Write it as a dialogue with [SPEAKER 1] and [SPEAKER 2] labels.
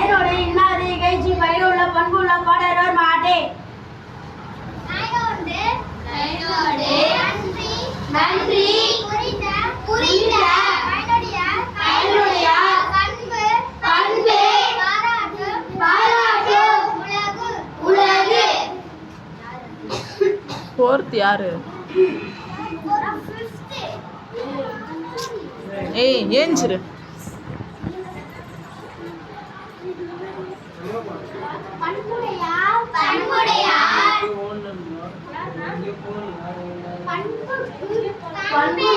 [SPEAKER 1] நயனோடு இன்னாது இகழ்ச்சி பயிருள்ள பண்புள்ள பாடறவர் மாட்டே.
[SPEAKER 2] நன்றி. புரிந்த புரிந்த.
[SPEAKER 3] ஃபோர்த் யாரு? ஏய் ஏஞ்சிரு.
[SPEAKER 2] பண்புடையார் பண்புடையார் பண்பு
[SPEAKER 1] பண்பு